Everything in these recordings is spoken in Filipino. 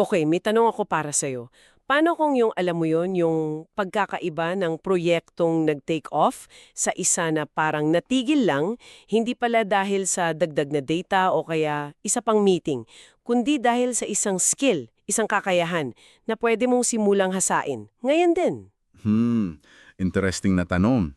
Okay, may tanong ako para sa'yo. Paano kung yung, alam mo yon yung pagkakaiba ng proyektong nag-take off sa isa na parang natigil lang, hindi pala dahil sa dagdag na data o kaya isa pang meeting, kundi dahil sa isang skill, isang kakayahan na pwede mong simulang hasain. Ngayon din. Hmm, interesting na tanong.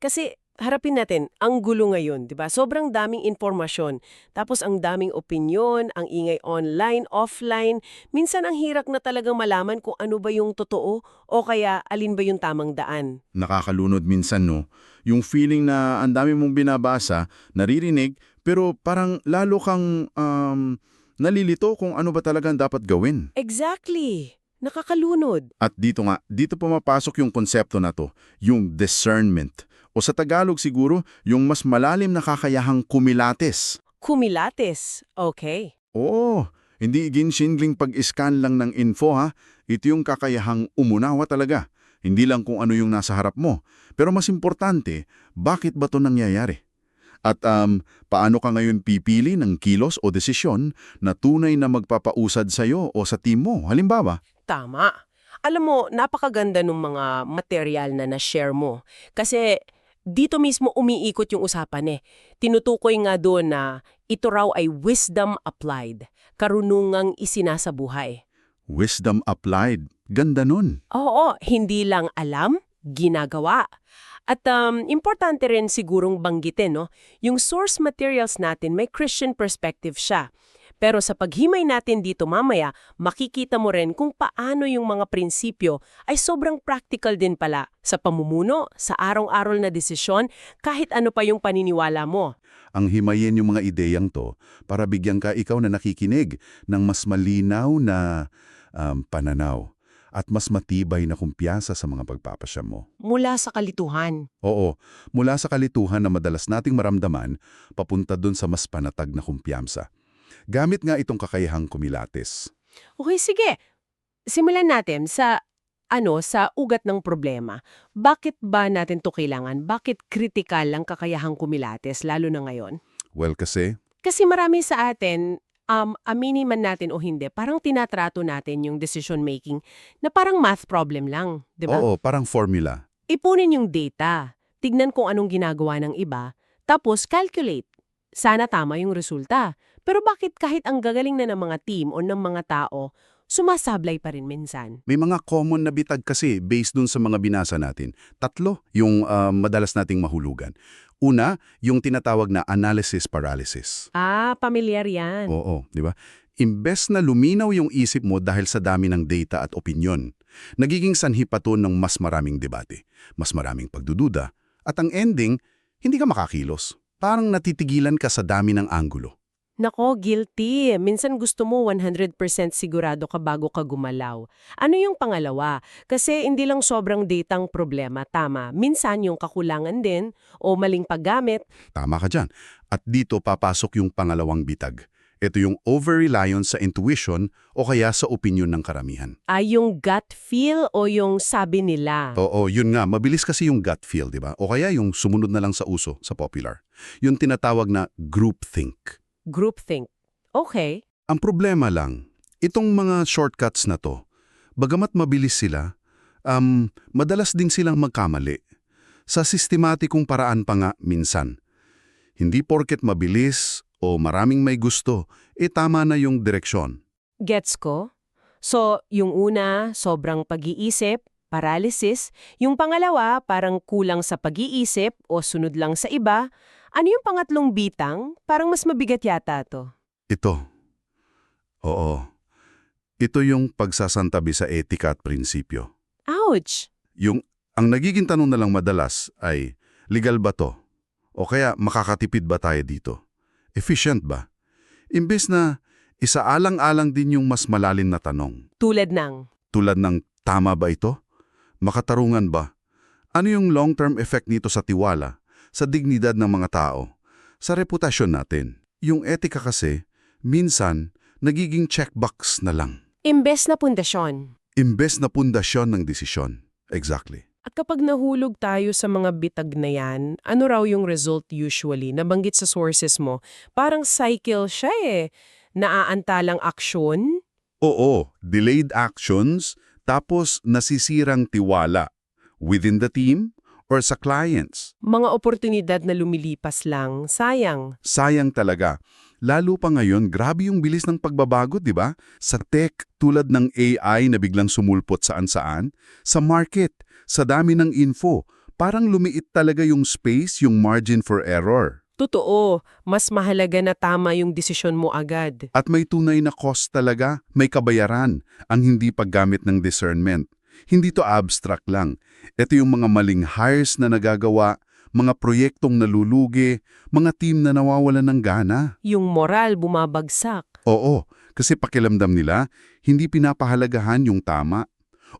Kasi harapin natin, ang gulo ngayon, 'di ba? Sobrang daming impormasyon, tapos ang daming opinyon, ang ingay online, offline. Minsan ang hirap na talagang malaman kung ano ba yung totoo o kaya alin ba yung tamang daan. Nakakalunod minsan, no? Yung feeling na ang dami mong binabasa, naririnig, pero parang lalo kang um, nalilito kung ano ba talagang dapat gawin. Exactly. Nakakalunod. At dito nga, dito pumapasok yung konsepto na to, yung discernment. O sa Tagalog siguro, yung mas malalim na kakayahang kumilates. Kumilates. Okay. Oo, hindi ginshingling pag-scan lang ng info ha. Ito yung kakayahang umunawa talaga. Hindi lang kung ano yung nasa harap mo. Pero mas importante, bakit ba to nangyayari? At um, paano ka ngayon pipili ng kilos o desisyon na tunay na magpapausad sa'yo o sa team mo? Halimbawa, Tama. Alam mo, napakaganda ng mga material na na-share mo. Kasi dito mismo umiikot yung usapan eh. Tinutukoy nga doon na ito raw ay wisdom applied, karunungang isinasabuhay. wisdom applied. Ganda nun. Oo, hindi lang alam, ginagawa. At um, importante rin sigurong banggitin, no? yung source materials natin may Christian perspective siya. Pero sa paghimay natin dito mamaya, makikita mo rin kung paano yung mga prinsipyo ay sobrang practical din pala sa pamumuno, sa araw-araw na desisyon, kahit ano pa yung paniniwala mo. Ang himayin yung mga ideyang to para bigyan ka ikaw na nakikinig ng mas malinaw na um, pananaw at mas matibay na kumpiyansa sa mga pagpapasya mo. Mula sa kalituhan. Oo, mula sa kalituhan na madalas nating maramdaman, papunta dun sa mas panatag na kumpiyansa. Gamit nga itong kakayahang kumilates. Okay, sige. Simulan natin sa ano sa ugat ng problema. Bakit ba natin to kailangan? Bakit critical ang kakayahang kumilates lalo na ngayon? Well, kasi, Kasi marami sa atin, um, aminin man natin o hindi, parang tinatrato natin yung decision making na parang math problem lang, di ba? oo, parang formula. Ipunin yung data, tignan kung anong ginagawa ng iba, tapos calculate. Sana tama yung resulta. Pero bakit kahit ang gagaling na ng mga team o ng mga tao, sumasablay pa rin minsan? May mga common na bitag kasi based dun sa mga binasa natin. Tatlo yung ah, madalas nating mahulugan. Una, yung tinatawag na analysis paralysis. Ah, pamilyar yan. Oo, di ba? Imbes na luminaw yung isip mo dahil sa dami ng data at opinyon, nagiging sanhi pa to ng mas maraming debate, mas maraming pagdududa, at ang ending, hindi ka makakilos. Parang natitigilan ka sa dami ng anggulo. Nako, guilty. Minsan gusto mo 100% sigurado ka bago ka gumalaw. Ano yung pangalawa? Kasi hindi lang sobrang datang problema, tama. Minsan yung kakulangan din o maling paggamit. Tama ka dyan. At dito papasok yung pangalawang bitag. Ito yung over-reliance sa intuition o kaya sa opinion ng karamihan. Ay yung gut feel o yung sabi nila. Oo, yun nga. Mabilis kasi yung gut feel, di ba? O kaya yung sumunod na lang sa uso, sa popular. Yung tinatawag na groupthink. Groupthink. Okay. Ang problema lang, itong mga shortcuts na to, bagamat mabilis sila, um, madalas din silang magkamali. Sa sistematikong paraan pa nga minsan. Hindi porket mabilis o maraming may gusto, e tama na yung direksyon. Gets ko? So, yung una, sobrang pag-iisip, paralysis. Yung pangalawa, parang kulang sa pag-iisip o sunod lang sa iba. Ano yung pangatlong bitang? Parang mas mabigat yata to. Ito. Oo. Ito yung pagsasantabi sa etika at prinsipyo. Ouch! Yung, ang nagiging tanong na lang madalas ay, legal ba to? O kaya makakatipid ba tayo dito? Efficient ba? Imbes na isaalang-alang din yung mas malalim na tanong. Tulad ng, Tulad ng, tama ba ito? Makatarungan ba? Ano yung long-term effect nito sa tiwala, sa dignidad ng mga tao, sa reputasyon natin? Yung etika kasi, minsan, nagiging checkbox na lang. imbes na pundasyon. Imbes na pundasyon ng desisyon. Exactly. At kapag nahulog tayo sa mga bitag na yan, ano raw yung result usually? Nabanggit sa sources mo, parang cycle siya eh. Naaantalang aksyon, Oo, delayed actions, tapos nasisirang tiwala. Within the team or sa clients. Mga oportunidad na lumilipas lang, sayang. Sayang talaga. Lalo pa ngayon, grabe yung bilis ng pagbabago, di ba? Sa tech, tulad ng AI na biglang sumulpot saan-saan. Sa market, sa dami ng info, parang lumiit talaga yung space, yung margin for error. Totoo, mas mahalaga na tama yung desisyon mo agad. At may tunay na cost talaga, may kabayaran, ang hindi paggamit ng discernment. Hindi to abstract lang. Ito yung mga maling hires na nagagawa, mga proyektong nalulugi, mga team na nawawalan ng gana. Yung moral bumabagsak. Oo, kasi pakilamdam nila, hindi pinapahalagahan yung tama.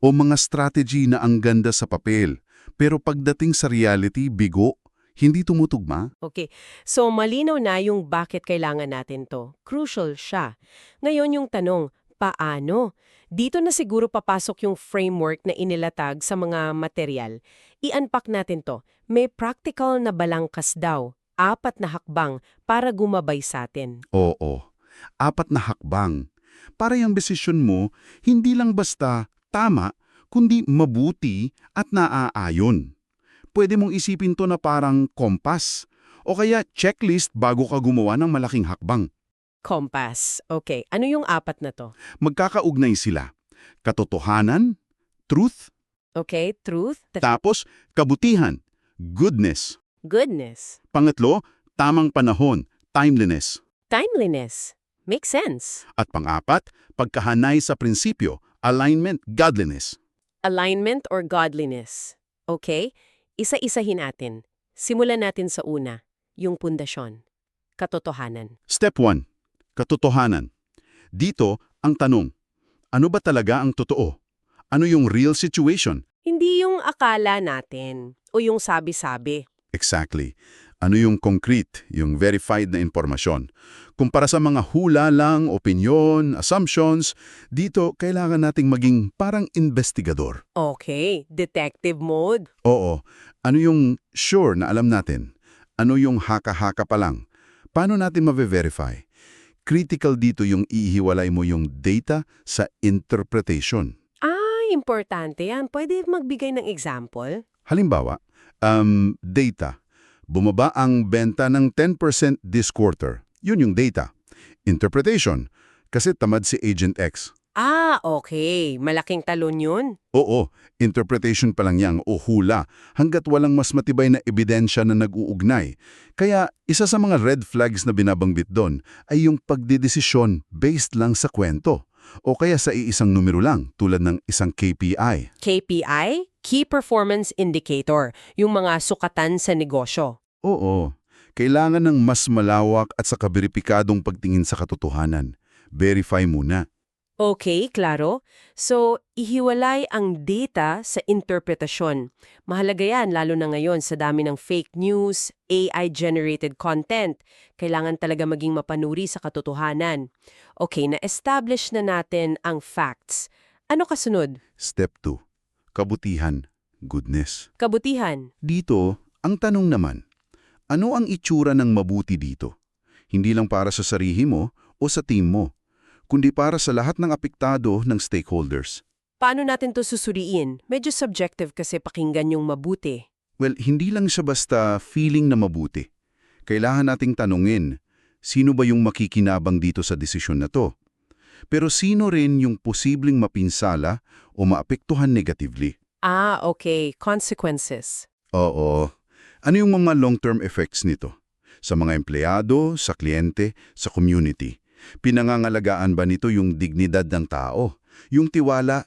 O mga strategy na ang ganda sa papel, pero pagdating sa reality, bigo, hindi tumutugma. Okay, so malinaw na yung bakit kailangan natin to. Crucial siya. Ngayon yung tanong, paano? Dito na siguro papasok yung framework na inilatag sa mga material. I-unpack natin to. May practical na balangkas daw, apat na hakbang para gumabay sa atin. Oo, apat na hakbang. Para yung desisyon mo, hindi lang basta tama, kundi mabuti at naaayon. Pwede mong isipin to na parang kompas o kaya checklist bago ka gumawa ng malaking hakbang. Compass. Okay, ano yung apat na to? Magkakaugnay sila. Katotohanan, truth, Okay, truth, tapos kabutihan, goodness. goodness, Pangatlo, tamang panahon, timeliness. timeliness. Makes sense. At pangapat, pagkahanay sa prinsipyo, alignment, godliness. Alignment or godliness. Okay? Isa-isahin natin. Simulan natin sa una, yung pundasyon. Katotohanan. Step 1. Katotohanan. Dito, ang tanong, ano ba talaga ang totoo? Ano yung real situation? Hindi yung akala natin o yung sabi-sabi. Exactly. Ano yung concrete, yung verified na impormasyon? Kumpara sa mga hula lang, opinion, assumptions, dito kailangan nating maging parang investigador. Okay, detective mode. Oo. Ano yung sure na alam natin? Ano yung haka-haka pa lang? Paano natin ma-verify? Critical dito yung ihiwalay mo yung data sa interpretation. Ah, importante yan. Pwede magbigay ng example? Halimbawa, um, data. Bumaba ang benta ng 10% this quarter. Yun yung data. Interpretation. Kasi tamad si Agent X. Ah, okay. Malaking talon yun. Oo, interpretation pa lang yang o hula hanggat walang mas matibay na ebidensya na nag-uugnay. Kaya isa sa mga red flags na binabanggit doon ay yung pagdedesisyon based lang sa kwento o kaya sa iisang numero lang tulad ng isang KPI. KPI, Key Performance Indicator, yung mga sukatan sa negosyo. Oo, kailangan ng mas malawak at sa kaberipikadong pagtingin sa katotohanan. Verify muna. Okay, klaro. So, ihiwalay ang data sa interpretasyon. Mahalaga yan, lalo na ngayon sa dami ng fake news, AI-generated content. Kailangan talaga maging mapanuri sa katotohanan. Okay, na-establish na natin ang facts. Ano kasunod? Step 2. Kabutihan. Goodness. Kabutihan. Dito, ang tanong naman, ano ang itsura ng mabuti dito? Hindi lang para sa sarili mo o sa team mo, kundi para sa lahat ng apektado ng stakeholders. Paano natin to susuriin? Medyo subjective kasi pakinggan yung mabuti. Well, hindi lang siya basta feeling na mabuti. Kailangan nating tanungin, sino ba yung makikinabang dito sa desisyon na to? Pero sino rin yung posibleng mapinsala o maapektuhan negatively? Ah, okay. Consequences. Oo. Ano yung mga long-term effects nito? Sa mga empleyado, sa kliyente, sa community. Pinangangalagaan ba nito yung dignidad ng tao, yung tiwala,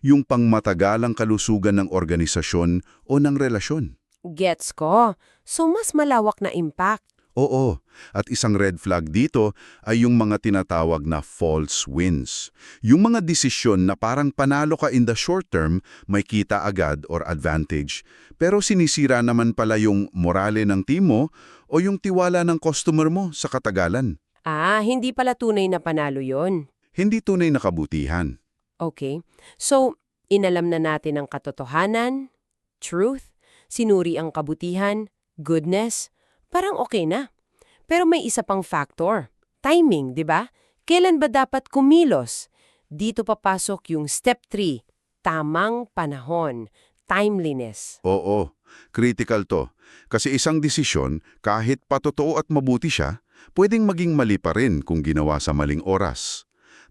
yung pangmatagalang kalusugan ng organisasyon o ng relasyon? Gets ko. So, mas malawak na impact. Oo, at isang red flag dito ay yung mga tinatawag na false wins. Yung mga desisyon na parang panalo ka in the short term, may kita agad or advantage, pero sinisira naman pala yung morale ng team mo o yung tiwala ng customer mo sa katagalan. Ah, hindi pala tunay na panalo yon. Hindi tunay na kabutihan. Okay. So, inalam na natin ang katotohanan, truth, sinuri ang kabutihan, goodness, parang okay na. Pero may isa pang factor, timing, di ba? Kailan ba dapat kumilos? Dito papasok yung step 3, tamang panahon, timeliness. Oo, critical to. Kasi isang desisyon, kahit patotoo at mabuti siya, pwedeng maging mali pa rin kung ginawa sa maling oras.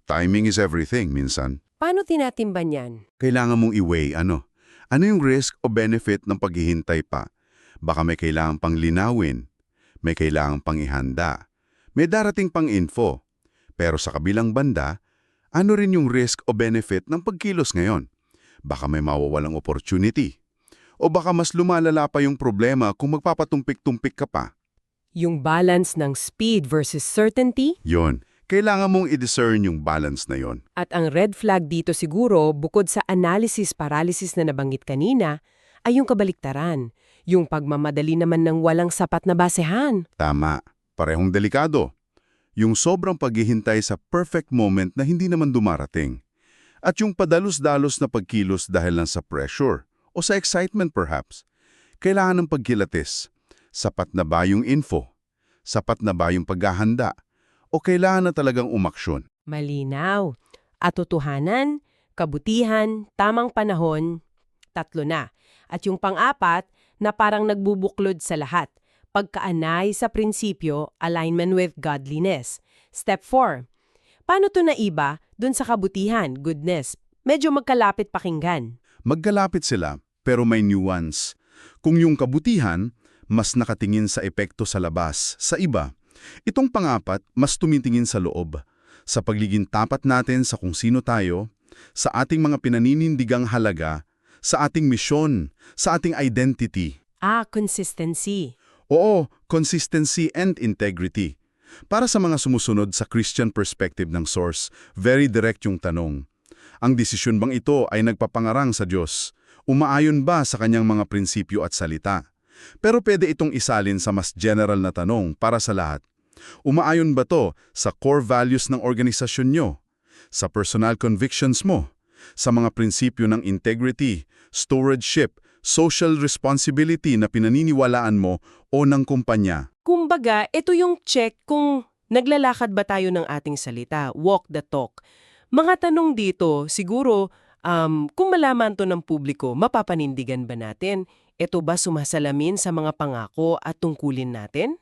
Timing is everything minsan. Paano tinatimban yan? Kailangan mong i-weigh ano. Ano yung risk o benefit ng paghihintay pa? Baka may kailangan pang linawin. May kailangan pang ihanda. May darating pang info. Pero sa kabilang banda, ano rin yung risk o benefit ng pagkilos ngayon? Baka may mawawalang opportunity. O baka mas lumalala pa yung problema kung magpapatumpik-tumpik ka pa. Yung balance ng speed versus certainty? Yon, kailangan mong i-discern yung balance na yon. At ang red flag dito siguro, bukod sa analysis paralysis na nabanggit kanina, ay yung kabaliktaran. Yung pagmamadali naman ng walang sapat na basehan. Tama, parehong delikado. Yung sobrang paghihintay sa perfect moment na hindi naman dumarating. At yung padalos-dalos na pagkilos dahil lang sa pressure o sa excitement perhaps. Kailangan ng pagkilatis. Sapat na ba yung info? Sapat na ba yung paghahanda? O kailangan na talagang umaksyon? Malinaw. Atotohanan, kabutihan, tamang panahon, tatlo na. At yung pang-apat na parang nagbubuklod sa lahat. Pagkaanay sa prinsipyo, alignment with godliness. Step 4. Paano to naiba dun sa kabutihan, goodness? Medyo magkalapit pakinggan. Magkalapit sila, pero may nuance. Kung yung kabutihan, mas nakatingin sa epekto sa labas, sa iba. Itong pangapat, mas tumitingin sa loob. Sa pagliging tapat natin sa kung sino tayo, sa ating mga pinaninindigang halaga, sa ating misyon, sa ating identity. Ah, consistency. Oo, consistency and integrity. Para sa mga sumusunod sa Christian perspective ng source, very direct yung tanong. Ang desisyon bang ito ay nagpapangarang sa Diyos? Umaayon ba sa kanyang mga prinsipyo at salita? Pero pwede itong isalin sa mas general na tanong para sa lahat. Umaayon ba to sa core values ng organisasyon nyo? Sa personal convictions mo? Sa mga prinsipyo ng integrity, stewardship, social responsibility na pinaniniwalaan mo o ng kumpanya? Kumbaga, ito yung check kung naglalakad ba tayo ng ating salita, walk the talk. Mga tanong dito, siguro, um, kung malaman to ng publiko, mapapanindigan ba natin? Ito ba sumasalamin sa mga pangako at tungkulin natin?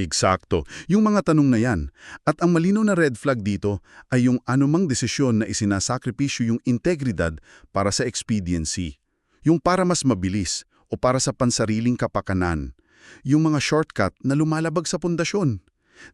Eksakto, yung mga tanong na yan. At ang malinaw na red flag dito ay yung anumang desisyon na isinasakripisyo yung integridad para sa expediency. Yung para mas mabilis o para sa pansariling kapakanan. Yung mga shortcut na lumalabag sa pundasyon.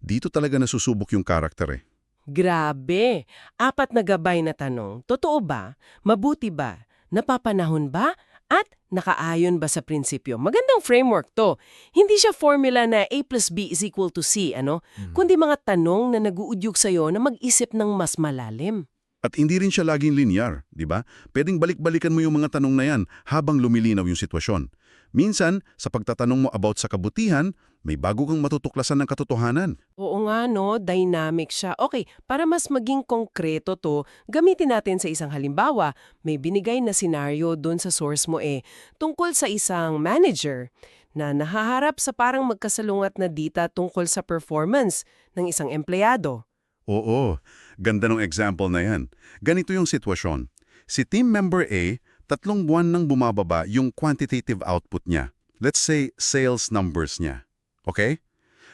Dito talaga nasusubok yung karakter eh. Grabe! Apat na gabay na tanong. Totoo ba? Mabuti ba? Napapanahon ba? At nakaayon ba sa prinsipyo? Magandang framework to. Hindi siya formula na A plus B is equal to C, ano? Kundi mga tanong na naguudyog sa'yo na mag-isip ng mas malalim. At hindi rin siya laging linear, di ba? Pwedeng balik-balikan mo yung mga tanong na yan habang lumilinaw yung sitwasyon. Minsan, sa pagtatanong mo about sa kabutihan, may bago kang matutuklasan ng katotohanan. Oo nga, no? Dynamic siya. Okay, para mas maging konkreto to, gamitin natin sa isang halimbawa. May binigay na senaryo doon sa source mo eh, tungkol sa isang manager na nahaharap sa parang magkasalungat na data tungkol sa performance ng isang empleyado. Oo, ganda ng example na yan. Ganito yung sitwasyon. Si team member A, tatlong buwan nang bumababa yung quantitative output niya. Let's say, sales numbers niya. Okay?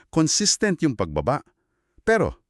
Consistent yung pagbaba. Pero,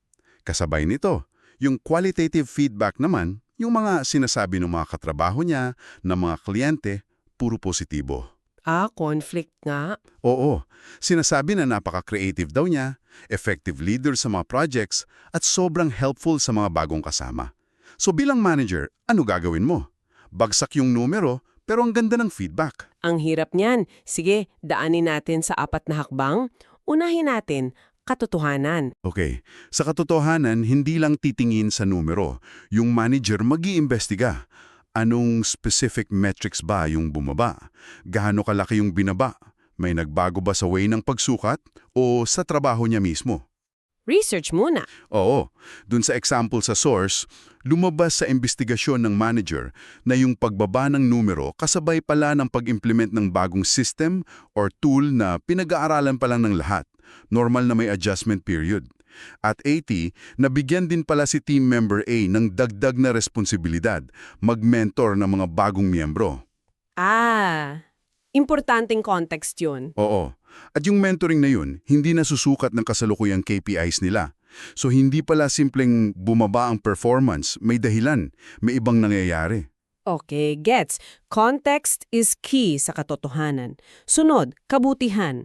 kasabay nito, yung qualitative feedback naman, yung mga sinasabi ng mga katrabaho niya, ng mga kliyente, puro positibo. Ah, conflict nga. Oo, sinasabi na napaka-creative daw niya, effective leader sa mga projects, at sobrang helpful sa mga bagong kasama. So bilang manager, ano gagawin mo? Bagsak yung numero, pero ang ganda ng feedback. Ang hirap niyan. Sige, daanin natin sa apat na hakbang. Unahin natin, katotohanan. Okay, sa katotohanan, hindi lang titingin sa numero. Yung manager mag-iimbestiga. Anong specific metrics ba yung bumaba? Gaano kalaki yung binaba? May nagbago ba sa way ng pagsukat o sa trabaho niya mismo? Research muna. Oo, dun sa example sa source, lumabas sa investigasyon ng manager na yung pagbaba ng numero kasabay pala ng pag-implement ng bagong system or tool na pinag-aaralan pa lang ng lahat. Normal na may adjustment period. At 80, nabigyan din pala si Team Member A ng dagdag na responsibilidad, mag-mentor ng mga bagong miyembro. Ah, importanteng context yun. Oo. At yung mentoring na yun, hindi nasusukat ng kasalukuyang KPIs nila. So hindi pala simpleng bumaba ang performance, may dahilan, may ibang nangyayari. Okay, gets. Context is key sa katotohanan. Sunod, kabutihan.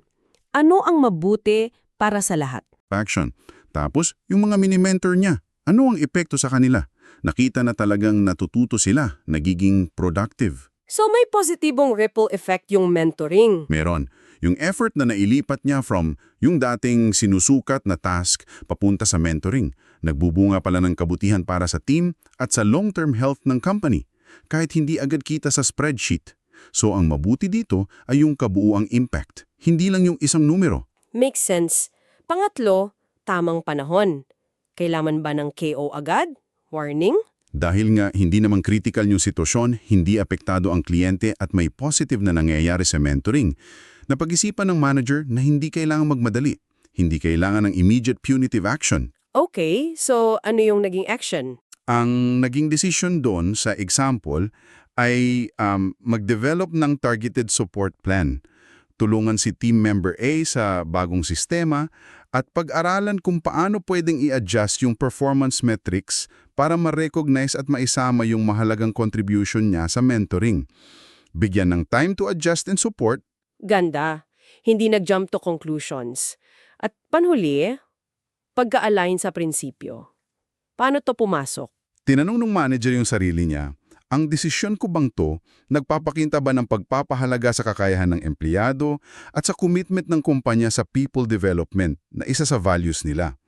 Ano ang mabuti para sa lahat? Action. Tapos, yung mga mini-mentor niya, ano ang epekto sa kanila? Nakita na talagang natututo sila, nagiging productive. So may positibong ripple effect yung mentoring. Meron. Yung effort na nailipat niya from yung dating sinusukat na task papunta sa mentoring, nagbubunga pala ng kabutihan para sa team at sa long-term health ng company, kahit hindi agad kita sa spreadsheet. So ang mabuti dito ay yung kabuuang impact, hindi lang yung isang numero. Makes sense. Pangatlo, tamang panahon. Kailangan ba ng KO agad? Warning? Dahil nga hindi naman critical yung sitwasyon, hindi apektado ang kliyente at may positive na nangyayari sa mentoring, napag-isipan ng manager na hindi kailangan magmadali, hindi kailangan ng immediate punitive action. Okay, so ano yung naging action? Ang naging decision doon sa example ay um, mag-develop ng targeted support plan. Tulungan si team member A sa bagong sistema at pag-aralan kung paano pwedeng i-adjust yung performance metrics para ma-recognize at maisama yung mahalagang contribution niya sa mentoring. Bigyan ng time to adjust and support Ganda. Hindi nag-jump to conclusions. At panhuli, pagka-align sa prinsipyo. Paano to pumasok? Tinanong ng manager yung sarili niya, ang desisyon ko bang to nagpapakita ba ng pagpapahalaga sa kakayahan ng empleyado at sa commitment ng kumpanya sa people development na isa sa values nila?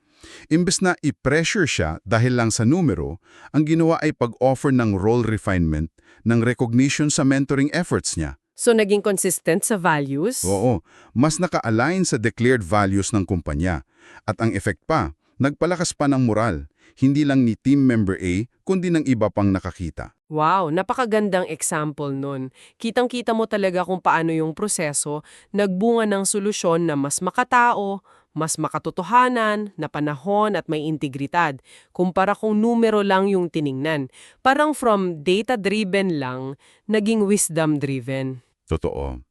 Imbes na i-pressure siya dahil lang sa numero, ang ginawa ay pag-offer ng role refinement ng recognition sa mentoring efforts niya. So naging consistent sa values? Oo, mas naka-align sa declared values ng kumpanya. At ang effect pa, nagpalakas pa ng moral, hindi lang ni team member A, kundi ng iba pang nakakita. Wow, napakagandang example nun. Kitang-kita mo talaga kung paano yung proseso nagbunga ng solusyon na mas makatao, mas makatotohanan, na panahon at may integridad, kumpara kung numero lang yung tiningnan. Parang from data-driven lang, naging wisdom-driven. Totoo.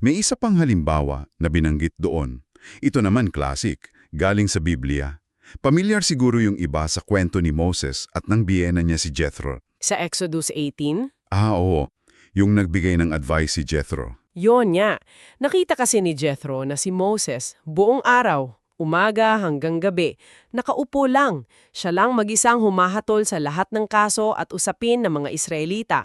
May isa pang halimbawa na binanggit doon. Ito naman classic, galing sa Biblia. Pamilyar siguro yung iba sa kwento ni Moses at ng biyena niya si Jethro. Sa Exodus 18, Ah, oo. Yung nagbigay ng advice si Jethro. yon nga. Nakita kasi ni Jethro na si Moses buong araw, umaga hanggang gabi, nakaupo lang. Siya lang mag-isang humahatol sa lahat ng kaso at usapin ng mga Israelita.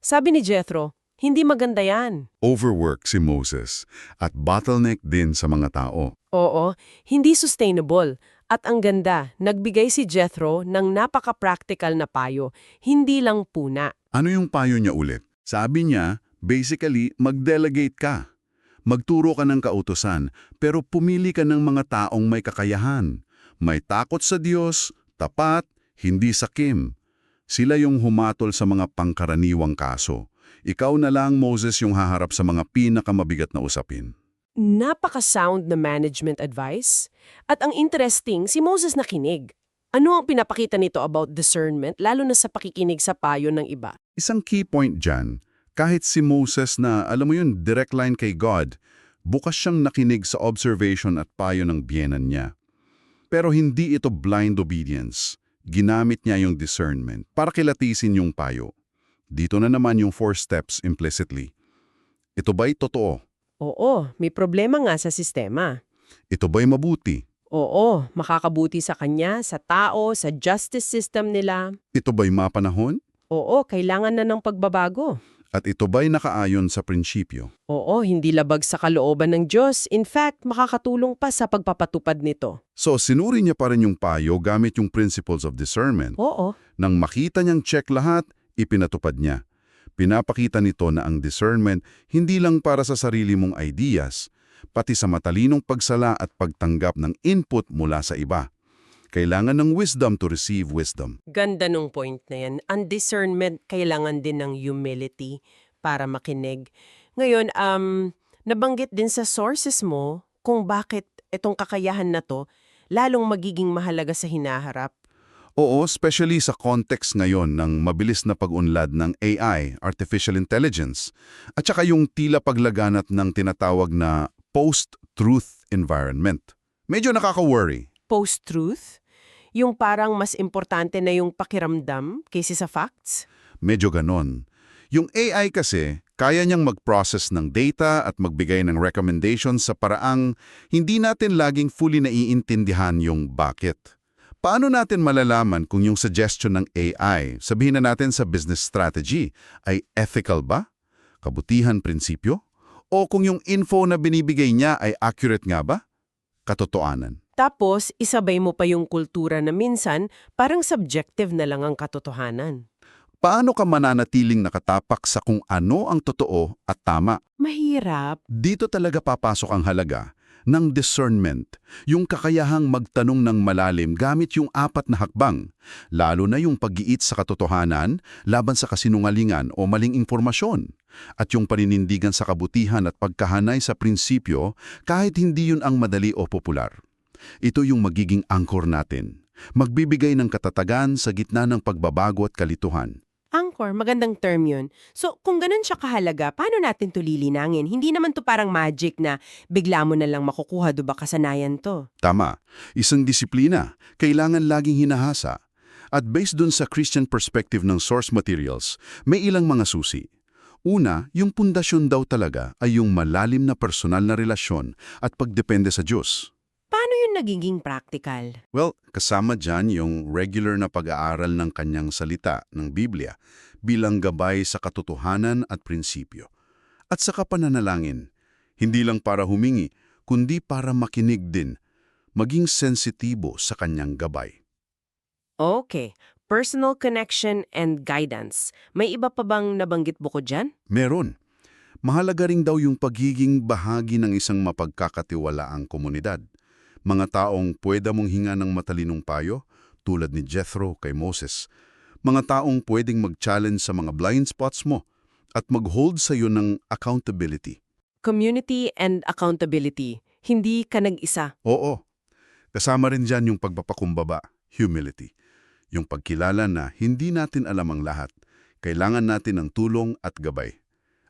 Sabi ni Jethro, hindi maganda yan. Overwork si Moses at bottleneck din sa mga tao. Oo, hindi sustainable. At ang ganda, nagbigay si Jethro ng napaka-practical na payo, hindi lang puna. Ano yung payo niya ulit? Sabi niya, basically, mag-delegate ka. Magturo ka ng kautosan, pero pumili ka ng mga taong may kakayahan. May takot sa Diyos, tapat, hindi sakim. Sila yung humatol sa mga pangkaraniwang kaso. Ikaw na lang, Moses, yung haharap sa mga pinakamabigat na usapin. Napaka-sound na management advice. At ang interesting, si Moses nakinig. Ano ang pinapakita nito about discernment, lalo na sa pakikinig sa payo ng iba? Isang key point dyan, kahit si Moses na, alam mo yun, direct line kay God, bukas siyang nakinig sa observation at payo ng biyenan niya. Pero hindi ito blind obedience. Ginamit niya yung discernment para kilatisin yung payo. Dito na naman yung four steps implicitly. Ito ba'y totoo? Oo, may problema nga sa sistema. Ito ba'y mabuti? Oo, makakabuti sa kanya, sa tao, sa justice system nila. Ito ba'y mapanahon? Oo, kailangan na ng pagbabago. At ito ba'y nakaayon sa prinsipyo? Oo, hindi labag sa kalooban ng Diyos. In fact, makakatulong pa sa pagpapatupad nito. So, sinuri niya pa rin yung payo gamit yung principles of discernment. Oo, Nang makita niyang check lahat, ipinatupad niya. Pinapakita nito na ang discernment hindi lang para sa sarili mong ideas, pati sa matalinong pagsala at pagtanggap ng input mula sa iba. Kailangan ng wisdom to receive wisdom. ganda nung point na yan. Ang discernment, kailangan din ng humility para makinig. Ngayon, um, nabanggit din sa sources mo kung bakit itong kakayahan na to lalong magiging mahalaga sa hinaharap. Oo, especially sa context ngayon ng mabilis na pag-unlad ng AI, Artificial Intelligence, at saka yung tila paglaganap ng tinatawag na post-truth environment. Medyo nakaka-worry. Post-truth? Yung parang mas importante na yung pakiramdam kaysa sa facts? Medyo ganon. Yung AI kasi, kaya niyang mag-process ng data at magbigay ng recommendations sa paraang hindi natin laging fully naiintindihan yung bakit. Paano natin malalaman kung yung suggestion ng AI, sabihin na natin sa business strategy, ay ethical ba? Kabutihan prinsipyo? O kung yung info na binibigay niya ay accurate nga ba? Katotoanan. Tapos, isabay mo pa yung kultura na minsan parang subjective na lang ang katotohanan. Paano ka mananatiling nakatapak sa kung ano ang totoo at tama? Mahirap. Dito talaga papasok ang halaga ng discernment, yung kakayahang magtanong ng malalim gamit yung apat na hakbang, lalo na yung pag-iit sa katotohanan laban sa kasinungalingan o maling informasyon, at yung paninindigan sa kabutihan at pagkahanay sa prinsipyo kahit hindi yun ang madali o popular. Ito yung magiging angkor natin, magbibigay ng katatagan sa gitna ng pagbabago at kalituhan. Angkor, magandang term yun. So, kung ganun siya kahalaga, paano natin to lilinangin? Hindi naman to parang magic na bigla mo na lang makukuha, do ba kasanayan to? Tama. Isang disiplina, kailangan laging hinahasa. At based dun sa Christian perspective ng source materials, may ilang mga susi. Una, yung pundasyon daw talaga ay yung malalim na personal na relasyon at pagdepende sa Diyos. Paano yun nagiging practical? Well, kasama dyan yung regular na pag-aaral ng kanyang salita ng Biblia bilang gabay sa katotohanan at prinsipyo. At sa pananalangin, hindi lang para humingi, kundi para makinig din, maging sensitibo sa kanyang gabay. Okay, personal connection and guidance. May iba pa bang nabanggit buko dyan? Meron. Mahalaga rin daw yung pagiging bahagi ng isang mapagkakatiwalaang komunidad. Mga taong pwede mong hinga ng matalinong payo, tulad ni Jethro kay Moses. Mga taong pwedeng mag-challenge sa mga blind spots mo at mag-hold sa iyo ng accountability. Community and accountability. Hindi ka nag-isa. Oo. Kasama rin dyan yung pagpapakumbaba, humility. Yung pagkilala na hindi natin alam ang lahat, kailangan natin ng tulong at gabay.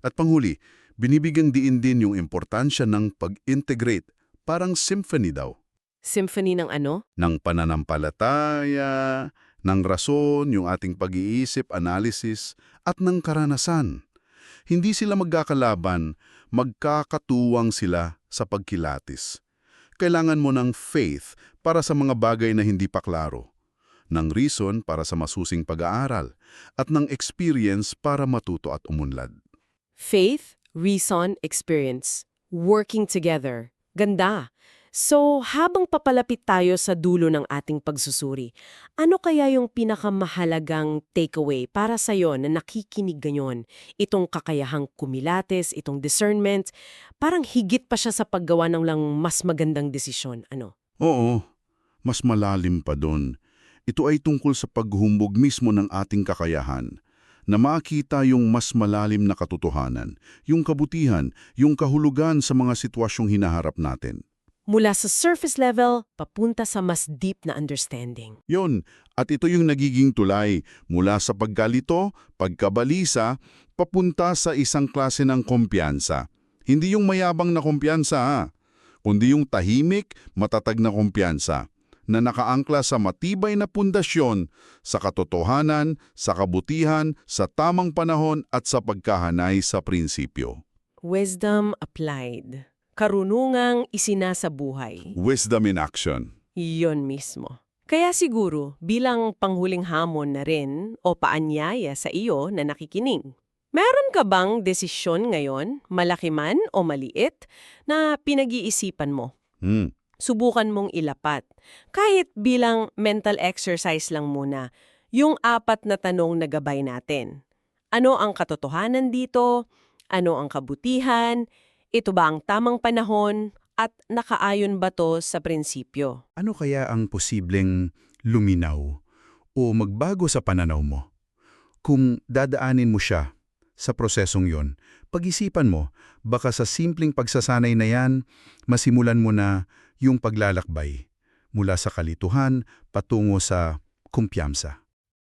At panghuli, binibigyang diin din yung importansya ng pag-integrate, parang symphony daw. Symphony ng ano? Ng pananampalataya, ng rason, yung ating pag-iisip, analysis, at ng karanasan. Hindi sila magkakalaban, magkakatuwang sila sa pagkilatis. Kailangan mo ng faith para sa mga bagay na hindi pa klaro, ng reason para sa masusing pag-aaral, at ng experience para matuto at umunlad. Faith, reason, experience. Working together. Ganda. So, habang papalapit tayo sa dulo ng ating pagsusuri, ano kaya yung pinakamahalagang takeaway para sa'yo na nakikinig ganyon? Itong kakayahang kumilates, itong discernment, parang higit pa siya sa paggawa ng lang mas magandang desisyon. Ano? Oo, mas malalim pa doon. Ito ay tungkol sa paghumbog mismo ng ating kakayahan na makita yung mas malalim na katotohanan, yung kabutihan, yung kahulugan sa mga sitwasyong hinaharap natin. Mula sa surface level, papunta sa mas deep na understanding. Yon, at ito yung nagiging tulay mula sa pagkalito, pagkabalisa, papunta sa isang klase ng kumpiyansa. Hindi yung mayabang na kumpiyansa ha, kundi yung tahimik, matatag na kumpiyansa na nakaangkla sa matibay na pundasyon, sa katotohanan, sa kabutihan, sa tamang panahon at sa pagkahanay sa prinsipyo. Wisdom applied. Karunungang isinasabuhay. Wisdom in action. Iyon mismo. Kaya siguro, bilang panghuling hamon na rin o paanyaya sa iyo na nakikinig, meron ka bang desisyon ngayon, malaki man o maliit, na pinag-iisipan mo? Hmm. Subukan mong ilapat. Kahit bilang mental exercise lang muna, yung apat na tanong na gabay natin. Ano ang katotohanan dito? Ano ang kabutihan? Ito ba ang tamang panahon? At nakaayon ba to sa prinsipyo? Ano kaya ang posibleng luminaw o magbago sa pananaw mo? Kung dadaanin mo siya sa prosesong yon, pag-isipan mo, baka sa simpleng pagsasanay na yan, masimulan mo na yung paglalakbay. mula sa kalituhan patungo sa kumpiyansa.